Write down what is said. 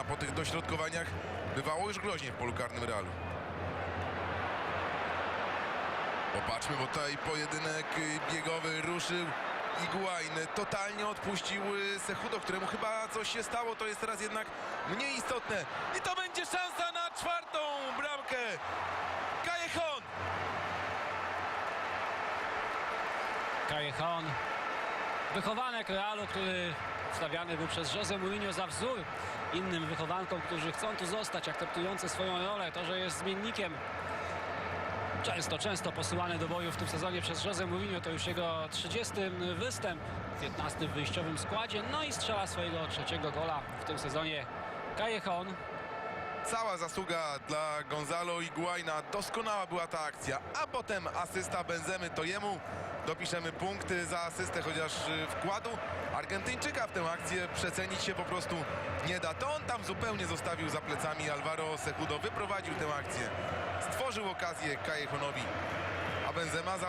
A po tych dośrodkowaniach bywało już groźnie w polu karnym Realu. Popatrzmy, bo tutaj pojedynek biegowy ruszył. Iguain totalnie odpuścił Sechudo, któremu chyba coś się stało. To jest teraz jednak mniej istotne. I to będzie szansa na czwartą bramkę. Callejon. Callejon, wychowanek Realu, który stawiany był przez Jose Mourinho za wzór innym wychowankom, którzy chcą tu zostać, akceptujące swoją rolę. To, że jest zmiennikiem często, często posyłany do boju w tym sezonie przez Jose Mourinho, to już jego 30 występ, 15 w wyjściowym składzie, no i strzela swojego trzeciego gola w tym sezonie Callejon. Cała zasługa dla Gonzalo Iguaina. Doskonała była ta akcja. A potem asysta Benzemy. To jemu dopiszemy punkty za asystę, chociaż y, wkładu Argentyńczyka w tę akcję przecenić się po prostu nie da. To on tam zupełnie zostawił za plecami Alvaro Sejudo. Wyprowadził tę akcję. Stworzył okazję Callejonowi. A Benzema za